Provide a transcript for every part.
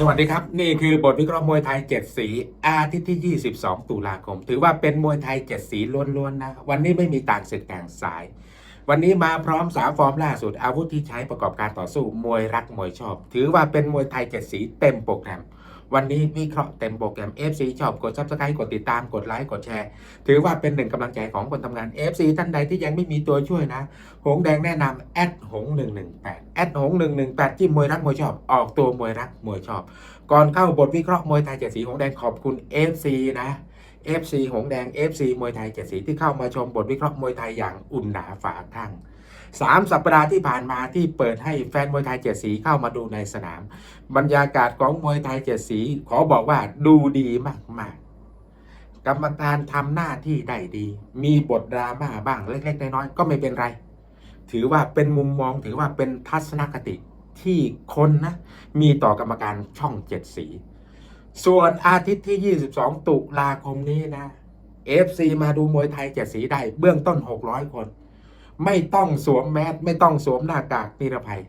สวัสดีครับ นี่คือบทวิเคราะห์มวยไทย 7 สี อาทิตย์ที่ 22 ตุลาคม ถือว่าเป็นมวยไทย 7 สีล้วนๆนะ วันนี้ไม่มีต่างศึกต่างสาย วันนี้มาพร้อมสามฟอร์มล่าสุด อาวุธที่ใช้ประกอบการต่อสู้มวยรักมวยชอบ ถือว่าเป็นมวยไทย7สีเต็มโปรแกรม วันนี้วิเคราะห์เต็มโปรแกรม FC ชอบกด subscribe กดติดตามกดไลค์กดแชร์ ถือว่าเป็นหนึ่งกำลังใจของคนทำงาน FC ท่านใดที่ยังไม่มีตัวช่วยนะ หงแดงแนะนำแอดหง118แอดหง118จิ้มมวยรักมวยชอบ ออกตัวมวยรักมวยชอบ ก่อนเข้าบทวิเคราะห์มวยไทยเจ็ดสีหงแดงขอบคุณ FC นะ FC หงแดง FC มวยไทยเจ็ดสีที่เข้ามาชมบทวิเคราะห์มวยไทยอย่างอุ่นหนาฝาข้างสามสัปดาห์ที่ผ่านมาที่เปิดให้แฟนมวยไทยเจ็ดสีเข้ามาดูในสนาม บรรยากาศของมวยไทยเจ็ดสีขอบอกว่าดูดีมากๆ กรรมการทำหน้าที่ได้ดี มีบทดราม่าบ้างเล็กๆน้อยๆก็ไม่เป็นไร ถือว่าเป็นมุมมองถือว่าเป็นทัศนคติที่คนนะมีต่อกรรมการช่องเจ็ดสี ส่วนอาทิตย์ที่ 22 ตุลาคมนี้นะ FC มาดูมวยไทยเจ็ดสีได้เบื้องต้น 600 คน ไม่ต้องสวมแมสไม่ต้องสวมหน้ากากนิรภัย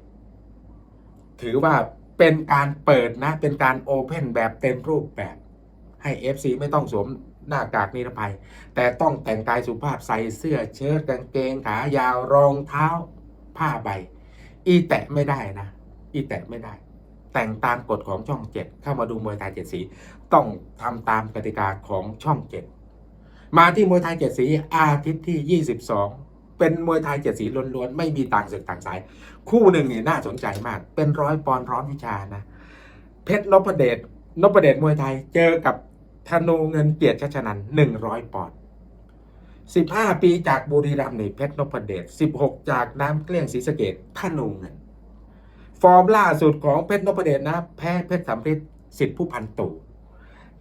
ถือว่าเป็นการเปิดนะ เป็นการโอเพนแบบเต็มรูปแบบ ให้ FC ไม่ต้องสวมหน้ากากนิรภัย แต่ต้องแต่งกายสุภาพใส่เสื้อเชิ้ตกางเกงขายาวรองเท้า ผ้าใบ อีแตะไม่ได้นะ อีแตะไม่ได้ แต่งตามกฎของช่องเจ็ดเข้ามาดูมวยไทยเจ็ดสี ต้องทำตามกติกาของช่องเจ็ดมาที่มวยไทยเจ็ดสีอาทิตย์ที่ 22 เป็นมวยไทยเจ็ดสีล้วนๆ ไม่มีต่างศึกต่างสาย คู่หนึ่งนี่น่าสนใจมาก เป็นร้อยปอนร้อนวิชานะ เพชรนพเดชนพเดชมวยไทยเจอกับธนูเงินเกียรติชัชนันหนึ่งร้อยปอนด์สิบห้าปีจากบุรีรัมย์นี่เพชรนพเดชสิบหกจากน้ำเกลี้ยงศรีสะเกดธนูเงิน ฟอร์มล่าสุดของเพชรนพเดชนะ แพ้เพชรสำริดสิทธิผู้พันตู่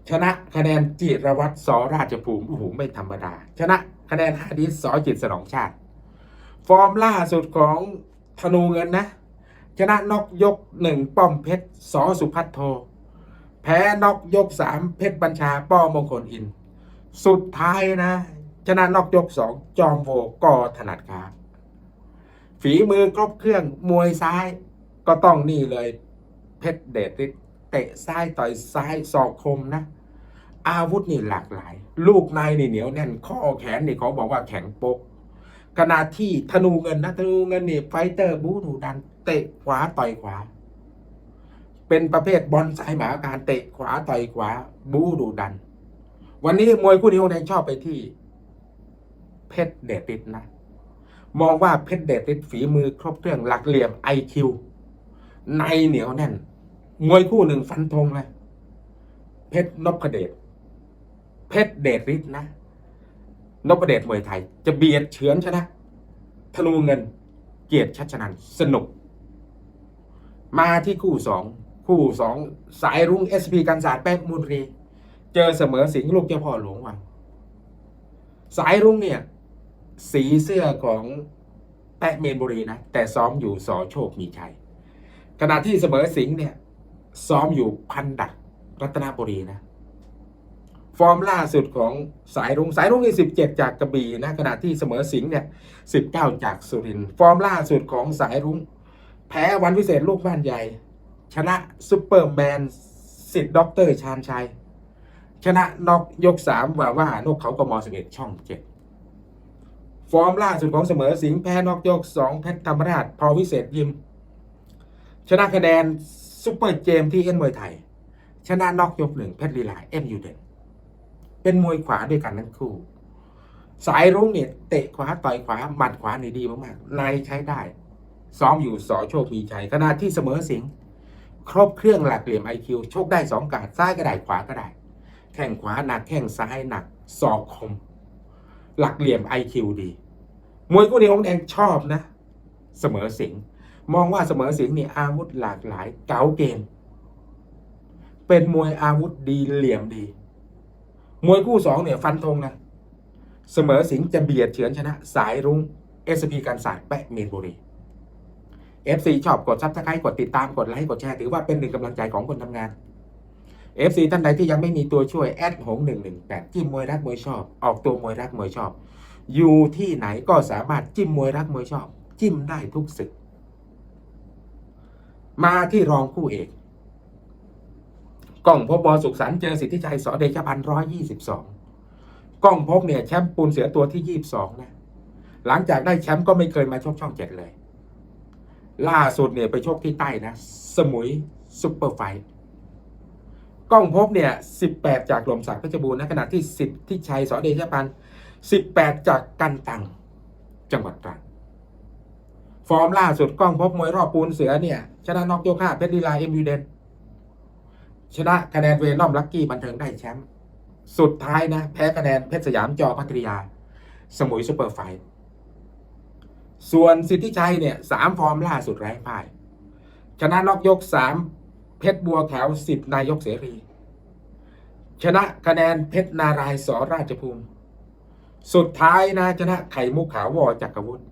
ชนะคะแนนจิรวัตรสราชภูมิโอ้โหไม่ธรรมดา ชนะคะแนนฮาดิสสอจิตสนองชาติ ฟอร์มล่าสุดของธนูเงินนะ ชนะนกยกหนึ่งป้อมเพชรสอสุพัฒโท แพ้นกยกสามเพชรบัญชาป้อมงคลอิน สุดท้ายนะ ชนะนกยกสองจอมโวกอถนัดขาฝีมือครบเครื่องมวยซ้าย ก็ต้องนี่เลย เพชรเดชฤทธิ์เตะซ้ายต่อยซ้ายศอกคมนะ อาวุธนี่หลากหลาย ลูกในนี่เหนียวแน่นข้อแขนนี่เขาบอกว่าแข็งโป๊กขณะที่ธนูเงินนะธนูเงินนี่ไฟเตอร์บูดูดันเตะขวาต่อยขวา เป็นประเภทบอลสายหมาการเตะขวาต่อยขวา บูดูดัน วันนี้มวยคู่นี้คนแดงชอบไปที่ เพชรเดชฤทธิ์นะ มองว่าเพชรเดชฤทธิ์ฝีมือครบเครื่องหลักเหลี่ยมไอคิว ในเหนียวแน่นมวยคู่หนึ่งฟันธงเลย เพชรนพเดชเพชรเดชฤทธิ์นะนพเดชมวยไทย จะเบียดเฉือนชนะธนูเงิน เกียรติชัชนันสนุก มาที่คู่สองคู่สองสายรุ้งเอสพีกันศาสตร์แป๊กมูลรี เจอเสมอสิงห์ลูกเจ้าพ่อหลวงวังสายรุ้งเนี่ย สีเสื้อของแปะเมนบุรีนะ แต่ซ้อมอยู่สอโชคมีชัย ขณะที่เสมอสิงห์เนี่ย ซ้อมอยู่พันดักรัตนบุรีนะ ฟอร์มล่าสุดของสายรุง้งสายรุ้งนี่สิบเจ็ดจากกระบี่นะขณะที่เสมอสิงห์เนี่ยสิบเก้าจากสุรินทร์ฟอร์มล่าสุดของสายรุง้ง แพ้วันพิเศษลูกบ้านใหญ่ ชนะซุปเปอร์แมนสิทธิ์ด็อกเตอร์ชาญชัย ชนะนอกยกสามว่าว่านกเขากมสิบเอ็ดช่องเจ็ดฟอร์มล่าสุดของเสมอสิงห์แพ้นอกยกสองเพชรธรรมราชพอวิเศษยิม ชนะคะแนนซุปเปอร์เจมที่เอ็นมวยไทย ชนะนอกยกหนึ่งเพชรลีลาเอ็มยูเดนเป็นมวยขวาด้วยกันทั้งคู่ สายรุ้งเนี่ยเตะขวาต่อยขวาหมัดขวานี่ดีมากๆในใช้ได้ ซ้อมอยู่สอโชคมีชัยขณะที่เสมอสิงครบเครื่องหลักเหลี่ยมไอคิวโชคได้สองกาดซ้ายก็ได้ขวาก็ได้ แข้งขวาหนักแข้งซ้ายหนักศอกคม หลักเหลี่ยมไอคิวดี มวยคู่นี้องแดงชอบนะ เสมอสิงห์ มองว่าเสมอสิงห์นี่อาวุธหลากหลายเก๋าเกมเป็นมวยอาวุธดีเหลี่ยมดี มวยคู่สองเนี่ยฟันธงนะเสมอสิงห์จะเบียดเฉือนชนะ สายรุ้งเอสพีการศาสตร์แปะเมนบุรี FC ชอบกดซับสไครต์กดติดตามกดไลค์กดแชร์ถือว่าเป็นหนึ่งกำลังใจของคนทำงาน FC ท่านใดที่ยังไม่มีตัวช่วยแอดหงหนึ่งหนึ่งแปดจิ้มมวยรักมวยชอบ ออกตัวมวยรักมวยชอบ อยู่ที่ไหนก็สามารถจิ้มมวยรักมวยชอบ จิ้มได้ทุกศึก มาที่รองคู่เอกกล้องพบบอสุขสันต์เจอสิทธิชัยสอเดชพันร้อยยี่สิบสองกล้องพบเนี่ยแชมป์ปูนเสือตัวที่ยี่สิบสองนะหลังจากได้แชมป์ก็ไม่เคยมาชกช่องเจ็ดเลย ล่าสุดเนี่ยไปชกที่ใต้นะ สมุยซุปเปอร์ไฟท์กล้องพบเนี่ยสิบแปดจากหลมสักเพชรบูรณ์นะขณะที่สิทธิชัยสอเดชพันสิบแปดจากกันตังจังหวัดตรัง ฟอร์มล่าสุดกล้องพบมวยรอบปูนเสือเนี่ย ชนะน็อกโยค่าเพชรดีลาเอ็มยูเดนชนะคะแนนเวนอมลักกี้บันเทิงได้แชมป์สุดท้ายนะ แพ้คะแนนเพชรสยามจอพัทยา สมุยซูเปอร์ไฟส่วนสิทธิชัยเนี่ยสามฟอร์มล่าสุดไร้พ่าย ชนะนอกยกสามเพชรบัวแถวสิบนายกเสรี ชนะคะแนนเพชรนารายณ์สอราชภูมิ สุดท้ายนะชนะไข่มุกขาววอจักรวุฒิ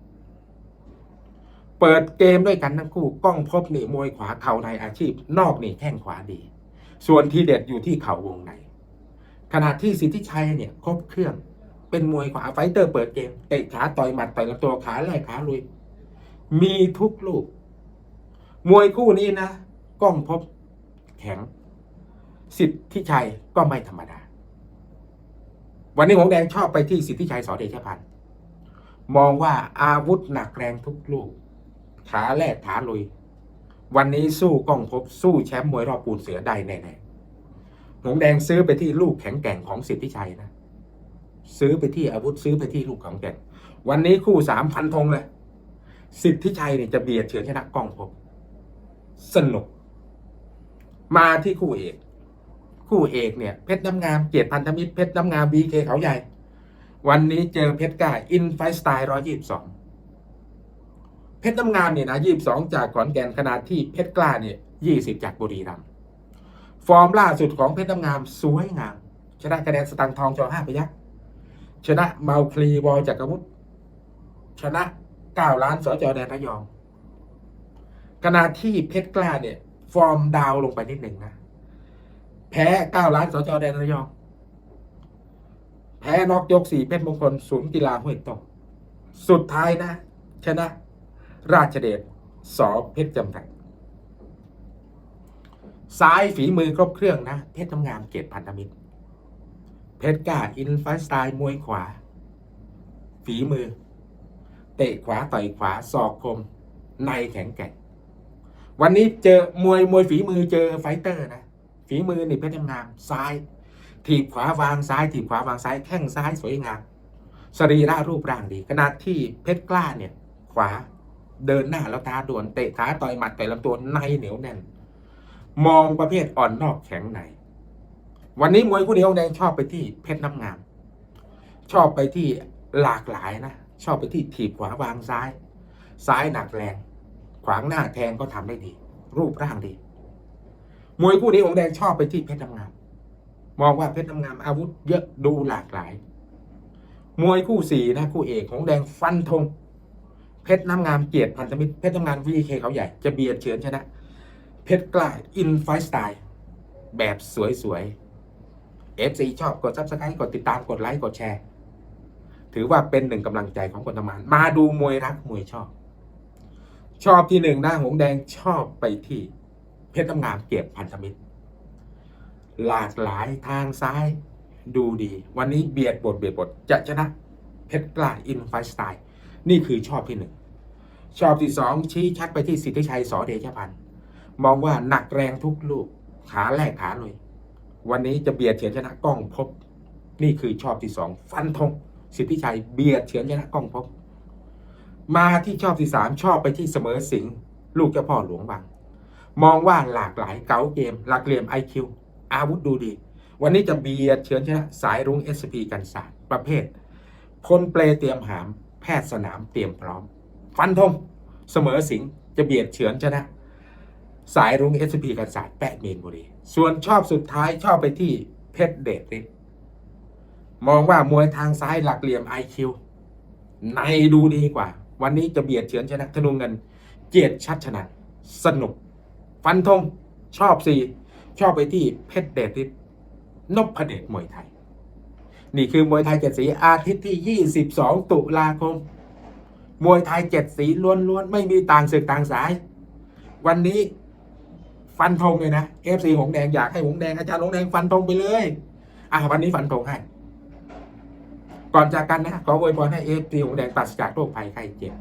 เปิดเกมด้วยกันทั้งคู่ก้องพบนี่มวยขวาเข่าในอาชีพ นอกนี่แข้งขวาดี ส่วนที่เด็ดอยู่ที่เข่าวงในขณะที่สิทธิชัยเนี่ยครบเครื่อง เป็นมวยขวาไฟเตอร์เปิดเกมเตะขาต่อยหมัดต่อยลำตัวขาแรกขาลุย มีทุกลูก มวยคู่นี้นะก้องพบแข็ง สิทธิชัยก็ไม่ธรรมดา วันนี้หงแดงชอบไปที่สิทธิชัยสอเดชพันธ์มองว่าอาวุธหนักแรงทุกลูก ขาแรกขาลุย วันนี้สู้กล้องพบสู้แชมป์มวยรอบปูนเสือได้แน่ๆหงแดงซื้อไปที่ลูกแข็งแกร่งของสิทธิชัยนะ ซื้อไปที่อาวุธซื้อไปที่ลูกของแกร่ง วันนี้คู่สามพันธงเลย สิทธิชัยเนี่ยจะเบียดเฉือนชนะกล้องพบ สนุก มาที่คู่เอก คู่เอกเนี่ยเพชรน้ำงามเกียรติพันธมิตรเพชรน้ำงามบีเคเขาใหญ่ วันนี้เจอเพชรก้าอินไฟสไตล์ร้อยยี่สิบสอง เพชรน้ำงามเนี่ยนะยีบสองจากขอนแก่นขนาดที่เพชรกล้าเนี่ยยี่สิบจากบุรีรัมย์ฟอร์มล่าสุดของเพชรน้ำงามสวยงาม ชนะคะแนนสตังทองจอห้าพยักชนะเมาคลีวอลจากรวุฒิชนะเก้าล้านสจแดนระยองขณะที่เพชรกล้าเนี่ย ฟอร์มดาวลงไปนิดหนึ่งนะ แพ้เก้าล้านสจแดนระยอง แพ้นอกยกสี่เพชรมงคลศูนย์กีฬาห้วยตงสุดท้ายนะ ชนะ ราชเดชสอเพชรจำกัดซ้ายฝีมือครบเครื่องนะ เพชรทำงามเกรติพันธมิตร เพชรกล้าอินไฟสไตล์มวยขวา ฝีมือ เตะขวาต่อยขวาศอกคม ในแข็งแกร่งวันนี้เจอมวยมวยฝีมือเจอไฟเตอร์นะ ฝีมือนี่เพชรทำงามซ้าย ถีบขวาวางซ้าย ถีบขวาวางซ้ายแข้งซ้ายสวยงามสรีระรูปร่างดีขณะที่เพชรกล้าเนี่ย ขวา เดินหน้าแล้วตาด่วนเตะขาต่อยหมัดต่อยลำตัวในเหนียวแน่น มองประเภทอ่อนนอกแข็งใน วันนี้มวยคู่นี้องแดงชอบไปที่เพชรน้ำงาม ชอบไปที่หลากหลายนะ ชอบไปที่ถีบขวาวางซ้าย ซ้ายหนักแรง ขวางหน้าแทงก็ทำได้ดี รูปร่างดี มวยคู่นี้องแดงชอบไปที่เพชรน้ำงาม มองว่าเพชรน้ำงามอาวุธเยอะดูหลากหลาย มวยคู่สี่นะคู่เอกของแดงฟันธง เพชรน้ำงามเกียรติพันธมิตรเพชรน้ำงามวีเคเขาใหญ่จะเบียดเฉือนชนะ เพชรกล้าอินไฟสไตล์แบบสวยๆ FC ชอบกดซับสไครต์กดติดตามกดไลค์กดแชร์ ถือว่าเป็นหนึ่งกำลังใจของคนทำงาน มาดูมวยรักมวยชอบ ชอบที่หนึ่งหน้าหงแดงชอบไปที่ เพชรน้ำงามเกียรติพันธมิตร หลากหลายทางซ้ายดูดี วันนี้เบียดบทเบียดบทจะชนะเพชรกล้าอินไฟสไตล์ นี่คือชอบที่หนึ่งชอบที่สองชี้ชัดไปที่สิทธิชัยสอเดชพันธ์มองว่าหนักแรงทุกลูกขาแรกขาเลยวันนี้จะเบียดเฉือนชนะกล้องพบ นี่คือชอบที่สองฟันธงสิทธิชัยเบียดเฉือนชนะกล้องพบ มาที่ชอบที่สามชอบไปที่เสมอสิงลูกเจ้าพ่อหลวงบางมองว่าหลากหลายเก๋าเกม หลักเหลี่ยมไอคิวอาวุธดูดี วันนี้จะเบียดเฉือนชนะสายรุ้งเอสพีกันศาสตร์ประเภทพลเปลเตรียมหาม ทย์สนามเตรียมพร้อม ฟันธงเสมอสิงจะเบียดเฉือนชนะ สายรุ้งเอสพีกันศาสตร์แปะเมนบุรี ส่วนชอบสุดท้ายชอบไปที่เพชรเดชฤทธิ์มองว่ามวยทางซ้ายหลักเหลี่ยมไอคิวในดูดีกว่า วันนี้จะเบียดเฉือนชนะธนูเงิน เจียรติชัดชนะสนุก ฟันธงชอบสี่ชอบไปที่เพชรเดชฤทธิ์นพเดชมวยไทย นี่คือมวยไทยเจ็ดสีอาทิตย์ที่ 22 ตุลาคม มวยไทยเจ็ดสีล้วนๆ ไม่มีต่างศึกต่างสาย วันนี้ฟันธงเลยนะเอฟซีหงแดงอยากให้หงแดงอาจารย์หงแดงฟันธงไปเลยอะวันนี้ฟันธงให้ก่อนจากกันนะขออวยพรให้เอฟซีหงแดงปราศจากโรคภัยไข้เจ็บ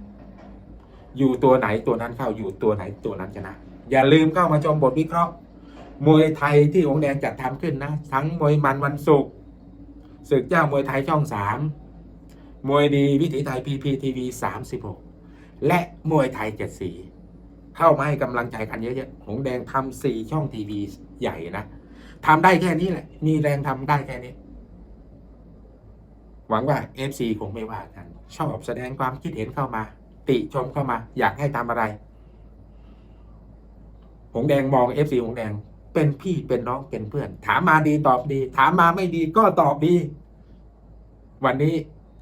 อยู่ตัวไหนตัวนั้นเข้าอยู่ตัวไหนตัวนั้นชนะ อย่าลืมเข้ามาชมบทวิเคราะห์มวยไทยที่หงแดงจัดทำขึ้นนะ ทั้งมวยมันวันศุกร์ ศึกเจ้ามวยไทยช่องสามมวยดีวิถีไทยพีพีทีวีสามสิบหกและมวยไทยเจ็ดสี เข้ามาให้กำลังใจกันเยอะๆหงแดงทำสี่ช่องทีวีใหญ่นะทำได้แค่นี้แหละ มีแรงทำได้แค่นี้ หวังว่าเอฟซีคงไม่ว่ากัน ชอบแสดงความคิดเห็นเข้ามา ติชมเข้ามา อยากให้ทำอะไร หงแดงมองเอฟซีหงแดง เป็นพี่เป็นน้องเป็นเพื่อน ถามมาดีตอบดี ถามมาไม่ดีก็ตอบดี วันนี้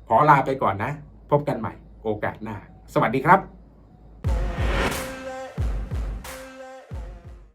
ขอลาไปก่อนนะ พบกันใหม่ โอกาสหน้า สวัสดีครับ